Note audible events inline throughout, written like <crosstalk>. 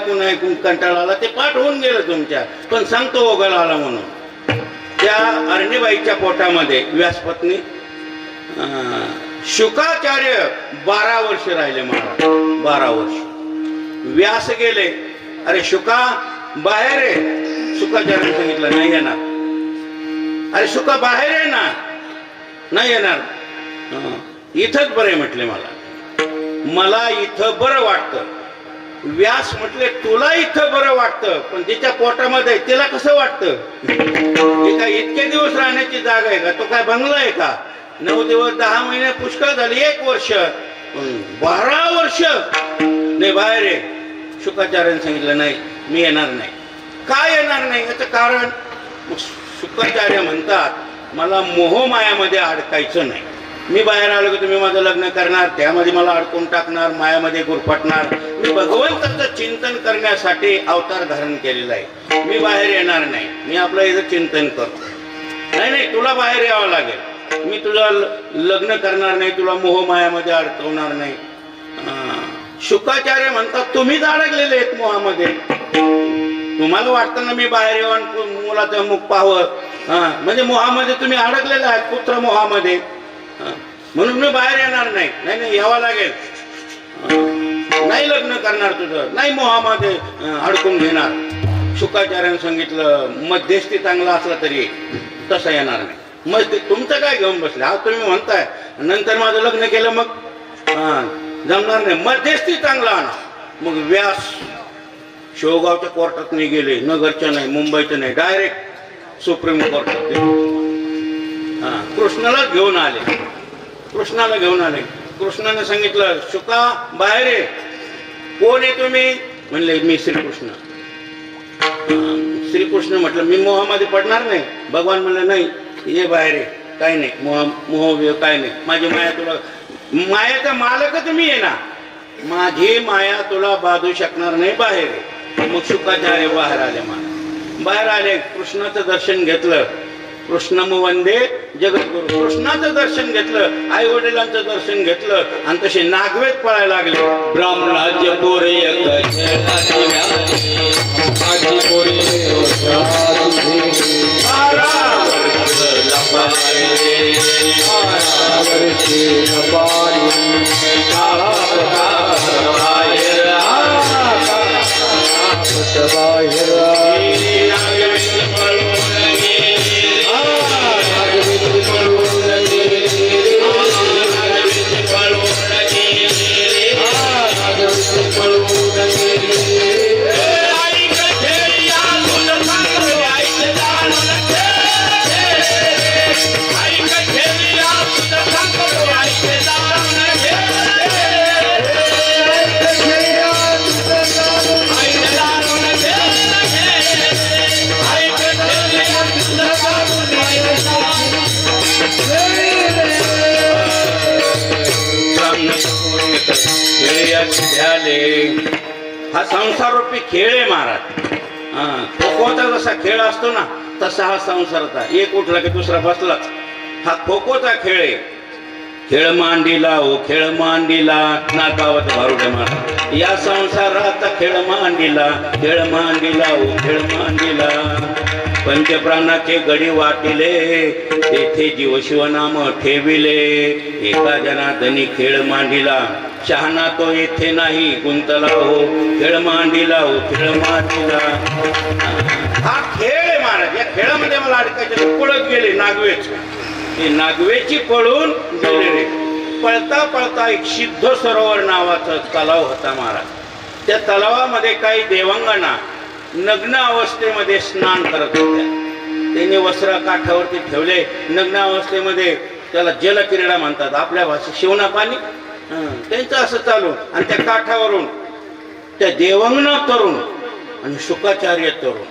ऐकून ऐकून कंटाळा आला ते पाठ होऊन गेलं तुमच्या. पण सांगतो ओघळ आला म्हणून. त्या अरणीबाईच्या पोटामध्ये व्यासपत्नी शुकाचार्य बारा वर्ष राहिले महाराज. बारा वर्ष. व्यास गेले. अरे शुका बाहेर आहे शुकाचार्य सांगितलं नाही येणार. अरे शुका बाहेर आहे ना. नाही येणार. इथंच इथंच बरे म्हटले मला. मला इथं बरं वाटतं. व्यास म्हटले तुला इथं बरं वाटतं पण तिच्या पोटामध्ये तिला कसं वाटतं? हे काय इतके दिवस राहण्याची जागा आहे का? तो काय बंगला आहे का? नऊ दिवस दहा महिने पुष्कळ झाली एक वर्ष. बारा वर्ष. नाही बाहेर आहे शुकाचार्याने सांगितलं नाही मी येणार नाही. का येणार नाही? याचं कारण? शुकाचार्य म्हणतात मला मोहमायामध्ये अडकायचं नाही. मी बाहेर आलो की तुम्ही माझं लग्न करणार त्यामध्ये मला अडकून टाकणार मायामध्ये गुरफटणार. मी भगवंताचं चिंतन करण्यासाठी अवतार धारण केलेला आहे. मी बाहेर येणार नाही. मी आपलं इथं चिंतन करतो. नाही नाही तुला बाहेर यावं लागेल. मी तुला लग्न करणार नाही तुला मोहमायामध्ये अडकवणार नाही. शुकाचार्य म्हणतात तुम्हीच अडकलेले आहेत मोहामध्ये. तुम्हाला वाटतं ना मी बाहेर येऊन मुलाचं मुख पाहावं. हा. म्हणजे मोहामध्ये तुम्ही अडकलेले आहात पुत्र मोहामध्ये. म्हणून मी बाहेर येणार नाही. नाही नाही यावं लागेल. नाही लग्न करणार तुझं. नाही मोहामध्ये अडकून घेणार. शुकाचार्याने सांगितलं मध्यस्थी चांगला असला तरी तसं येणार नाही. मग ते तुमचं काय घेऊन बसले? हा तुम्ही म्हणताय. नंतर माझं लग्न केलं मग? जमणार नाही. मध्यस्थी चांगला आणा. मग व्यास शेवगावच्या कोर्टात नाही गेले नगरच्या नाही मुंबईच्या नाही. डायरेक्ट सुप्रीम कोर्टात हा. कृष्णालाच घेऊन आले. कृष्णाला घेऊन आले. कृष्णाने सांगितलं शुका बाहेर आहे कोण आहे तुम्ही? म्हणले मी श्रीकृष्ण. श्रीकृष्ण म्हटलं मी मोहामध्ये पडणार नाही. भगवान म्हणलं नाही ये बाहेर आहे काय नाही. मोह मोह काय नाही. माझी माया तुला मायाचा मालकच मी आहे ना. माझी माया तुला बाधू शकणार नाही. बाहेर मग शुकाचार्य बाहेर आले मला बाहेर आले कृष्णाचं दर्शन घेतलं. कृष्णम वंदे जगद्गुरु. कृष्णाचं दर्शन घेतलं आई वडिलांचं दर्शन घेतलं आणि तसे नागवेद पळायला लागले. ब्राह्मणाचे पोरे हा संसार रूपी खेळ आहे महाराज. हा खो खोचा जसा खेळ असतो ना तसा हा संसारचा एक उठला की दुसरा बसलाच. हा खो खोचा खेळ आहे. खेळ मांडीला ओ खेळ मांडीला नाकावत भारुडे महाराज. या संसाराचा खेळ मांडीला खेळ मांडीला ओ खेळ मांडीला पंचप्राणाचे गडी वाटिले तेथे जीव शिवनाम ठेविले. एका जनादनी खेळ मांडिला शहाणा तो येथे नाही गुंतला हो खेळ मांडिला हो खेळ मांडिला. हा खेळ आहे महाराज या खेळामध्ये मला अडकायचे पळत गेले नागवेच. ते नागवेची पळून गेलेले. पळता पळता एक सिद्ध सरोवर नावाचा तलाव होता महाराज. त्या तलावामध्ये काही देवांगणा नग्न अवस्थेमध्ये स्नान करत होत्या. त्यांनी वस्त्र काठावरती ठेवले. नग्न अवस्थेमध्ये त्याला जलक्रीडा म्हणतात. आपल्या भाषेत शिवना पाणी त्यांचं असं चालू. आणि त्या काठावरून त्या देवंग्न तरुण आणि शुकाचार्य तरुण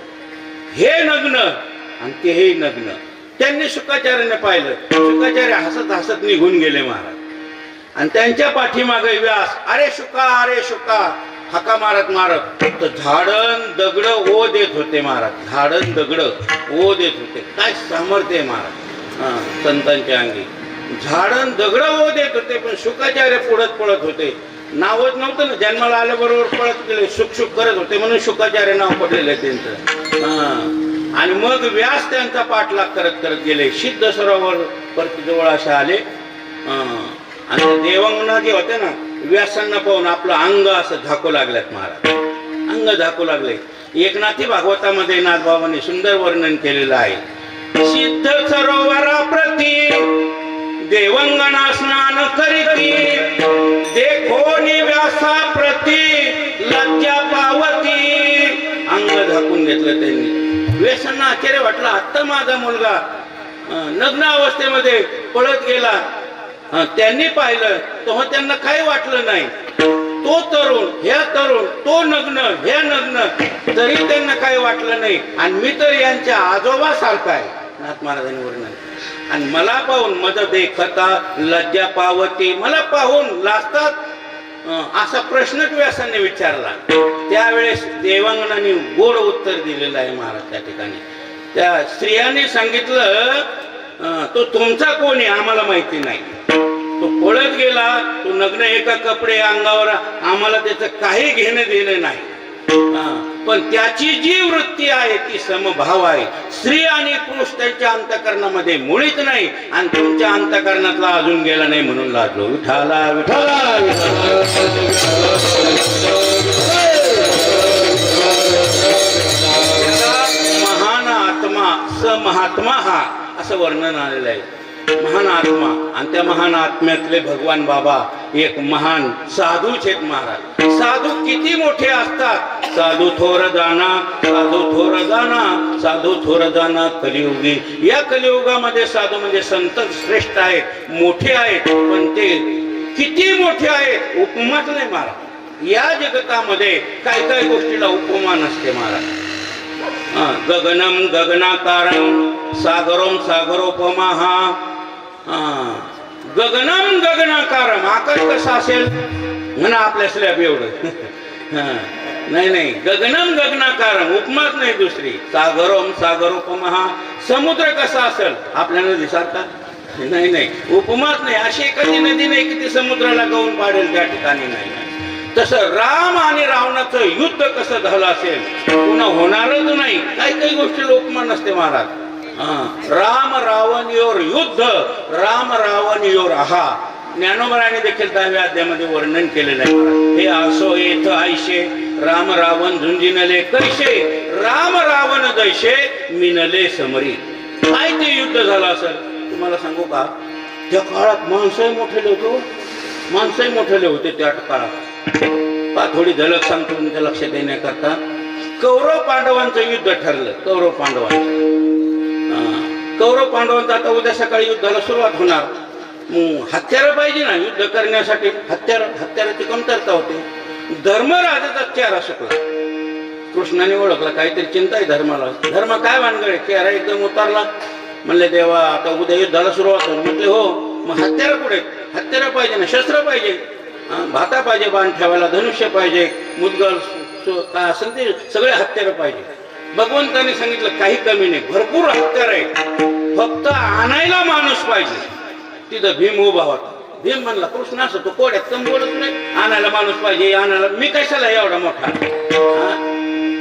हे नग्न आणि ते हे नग्न. त्यांनी शुकाचार्याने पाहिलं. शुकाचार्य हसत हसत निघून गेले महाराज. आणि त्यांच्या पाठीमागे व्यास अरे शुका अरे शुका हाका मारत मारत तर झाडण दगड ओ देत होते महाराज. झाडण दगड ओ देत होते. काय सामर्थ्य महाराज? संतांच्या अंगी. झाडण दगड ओ देत होते पण शुकाचार्य पुढत पळत होते. नावच नव्हतं ना जन्माला आल्याबरोबर पळत गेले सुख सुख करत होते म्हणून शुकाचार्य नाव पडलेलं आहे त्यांचं. आणि मग व्यास त्यांचा पाठलाग करत करत गेले. सिद्ध सरोवर परत जवळ असे आले. आणि देवांगना जे होते ना व्यासांना पाहून आपलं अंग असं झाकू लागल्यात महाराज. अंग झाकू लागले. एकनाथी भागवतामध्ये नाथबाबांनी सुंदर वर्णन केलेलं आहे. सिद्ध सरोवरा प्रती देवंगणा स्नान करीती देखोनी व्यासा प्रती लज्जा पावती. अंग झाकून घेतलं त्यांनी. व्यसना आश्चर्य वाटलं. आत्ता माझा मुलगा नग्न अवस्थेमध्ये पळत गेला. त्यांनी पाहिलं तेव्हा त्यांना काही वाटलं नाही. तो तरुण ह्या तरुण तो नग्न ह्या नग्न तरी त्यांना काही वाटलं नाही. आणि मी तर यांच्या आजोबा सारखा आहे. नाथ महाराजांनी वर्णन आणि मला पाहून मज देखता लज्जा पावती मला पाहून लाजतात. असा प्रश्नच व्यासांनी विचारला. त्यावेळेस देवांगणाने गोड उत्तर दिलेलं आहे महाराज त्या ठिकाणी. त्या स्त्रियांनी सांगितलं तो तुमचा कोण आहे आम्हाला माहिती नाही. तो पळत गेला तो नग्न एका कपडे अंगावर आम्हाला त्याचं काही घेणं देणं नाही. पण त्याची जी वृत्ती आहे ती समभाव आहे. स्त्री आणि पुरुष त्यांच्या अंतकरणामध्ये मुळीच नाही आणि तुमच्या अंतकरणातला अजून गेला नाही म्हणून लाजलो. विठाला विठाला विठाला. महान आत्मा स महात्मा हा. असं वर्णन आलेलं आहे. महान आत्मा आणि त्या महान आत्म्यातले भगवान बाबा एक महान साधूच आहेत महाराज. साधू किती मोठे असतात? साधू थोर दाना साधू थोर जाना साधू थोर जाना कलियुगी. या कलियुगामध्ये साधू म्हणजे संत श्रेष्ठ आहेत मोठे आहेत पण ते किती मोठे आहेत? उपमाच नाही महाराज. या जगतामध्ये काय काय गोष्टीला उपमा नसते महाराज. गगनम गगनाकारम सागरोम सागरोपमा। हा गगनम गगनाकारम आकाश कसं असेल? म्हणा आपल्या स्लॅब एवढं. <laughs> नाही नाही गगनम गगनाकारम उपमाच नाही दुसरी. सागरोम सागरोपमा हा समुद्र कसा असेल? आपल्या नदीसारखा? नाही नाही उपमाच नाही. अशी एखादी नदी नाही की ती समुद्राला गवून पाडेल त्या ठिकाणी नाही. तसं राम आणि रावणाचं युद्ध कसं झालं असेल पुन्हा होणारच नाही. काही काही गोष्टी लोकमान नसते महाराज. हा. राम रावण योर युद्ध राम रावण योर आहा. ज्ञानोबराने देखील दहाव्या अध्यामध्ये वर्णन केलेलं आहे हे असो येथ आयशे राम रावण झुंजिनले कैसे राम रावण दैशे मिनले समरी. काय ते युद्ध झालं असेल? तुम्हाला सांगू का? त्या काळात माणसंही मोठे होतो. माणसंही मोठे होते त्या काळात. थोडी झलक सांगतो तुमच्या लक्ष देण्याकरता कौरव पांडवांचं युद्ध ठरलं. कौरव पांडवांचं. कौरव पांडवांचं आता उद्या सकाळी युद्धाला सुरुवात होणार. हत्यार हत्यारं पाहिजे ना युद्ध करण्यासाठी. हत्यार हत्याराची कमतरता होते. धर्मराजाचा चेहरा सुकला. कृष्णाने ओळखला काहीतरी चिंता आहे धर्माला. धर्म काय भानगड आहे? चेहरा एकदम उतारला. म्हणले देवा आता उद्या युद्धाला सुरुवात होईल. म्हटले हो. मग हत्यारा कुठे हत्यारा पाहिजे ना शस्त्र पाहिजे. भाता पाहिजे बाण ठेवायला धनुष्य पाहिजे मुदगल काय असेल ते सगळे हत्यारं पाहिजे. भगवंताने सांगितलं काही कमी नाही भरपूर हत्यार आहे फक्त आणायला माणूस पाहिजे. तिथं भीम उभा होता. भीम म्हणला कृष्ण असं तो कोड्यात कम बोलत नाही. आणायला माणूस पाहिजे आणायला मी कशाला एवढा मोठा?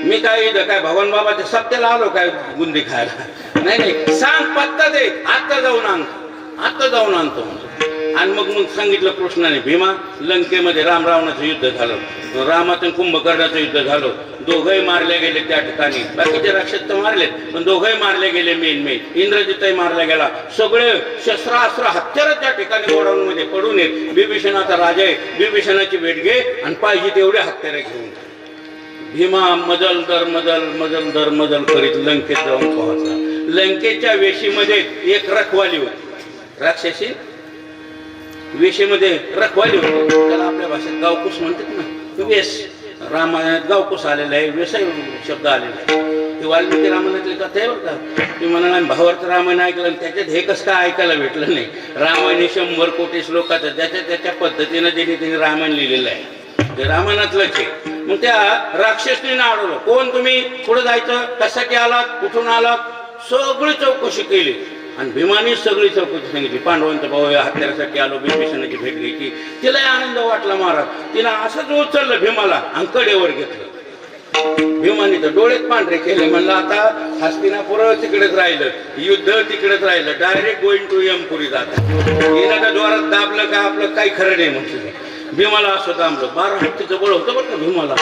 मी काय इथं काय भगवान बाबाच्या सप्त्याला आलो काय बुंदी खायला? नाही नाही सांग पत्ता दे आता जाऊन आणतो आता जाऊन आणतो म्हणतो. आणि मग मग सांगितलं कृष्णाने भीमा लंकेमध्ये राम रावणाचं युद्ध झालं. रामाचं कुंभकर्णाचं युद्ध झालं. दोघंही मारले गेले त्या ठिकाणी. बाकीचे राक्षस तर मारलेत पण दोघंही मारले गेले मेन मेन इंद्रजितही मारला गेला. सगळे शस्त्रास्त्र हत्यार त्या ठिकाणी गोडाऊन मध्ये पडून येत बिभीषणाचा राजा आहे. बिभीषणाची भेट घे आणि पाहिजे तेवढे हत्यारे घेऊन. भीमा मजल दर मजल मजल दर मजल करीत लंकेत जाऊन पोहोचला. लंकेच्या वेशीमध्ये एक रखवाली होती. राक्षसी वेशेमध्ये रखवाली होती. त्याला आपल्या भाषेत गावकुस म्हणतात ना. वेश रामायणात गावकुस आलेला आहे वेसाई शब्द आलेला आहे. ते वाल्मिकी रामायणातली कथा आहे बरं का. ते म्हणाला भावार्थ रामायण ऐकलं आणि त्याच्यात हे कसं काय ऐकायला भेटलं नाही? रामायण शंभर कोटी श्लोकाचं ज्याच्या त्याच्या पद्धतीनं त्यांनी त्यांनी रामायण लिहिलेलं आहे. ते रामायणातलंच आहे. मग त्या राक्षसने अडवलं कोण तुम्ही? पुढे जायचं? कशासाठी आलात? कुठून आलात? सगळी चौकशी केली. आणि भीमाने सगळी चौकशी सांगितली. पांडवांचा भाऊ हत्यारासाठी आलो बिभीषणाची भेट घ्यायची. तिलाही आनंद वाटला महाराज. तिनं असंच उचललं भीमाला आणि कडेवर घेतलं. भीमाने तर डोळेच पांढरे केले. म्हणलं आता हस्तिनापुर तिकडेच राहिलं. युद्ध तिकडेच राहिलं. डायरेक्ट गोईंग टू यमपुरी जात हिनं का जोरात दाबलं का आपलं काही खरं नाही म्हटलं. भीमाला असं दाबलं बारा हत्तीचं बळ होतं बरं का भीमाला.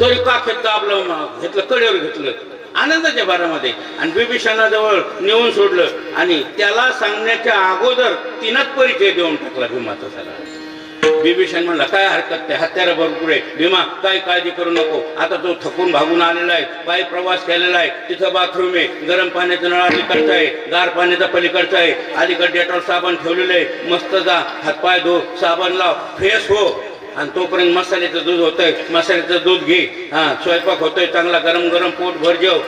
तरी काखेत दाबलं मग घेतलं कडेवर घेतलं. आनंदाच्या बारामध्ये आणि बिभीषणाजवळ नेऊन सोडलं आणि त्याला सांगण्याच्या अगोदर तिनंच परिचय देऊन टाकला भीमाचा सगळा. बिभीषण म्हणला काय हरकत नाही हत्यारा भरपूर आहे. भीमा काय काळजी करू नको. आता तो थकून भागून आलेला आहे. पायी प्रवास केलेला आहे. तिथं बाथरूम आहे. गरम पाण्याचं नळ अलीकडचं आहे. गार पाण्याचा पलीकडचा आहे. अलीकडे डेटॉल साबण ठेवलेलं आहे. मस्त जा. हातपाय धो. साबण लाव. फ्रेश हो. आणि तोपर्यंत मसाल्याचं दूध होतंय. मसाल्याचं दूध घे. हा स्वयंपाक होतोय चांगला गरम गरम पोट भर जेव.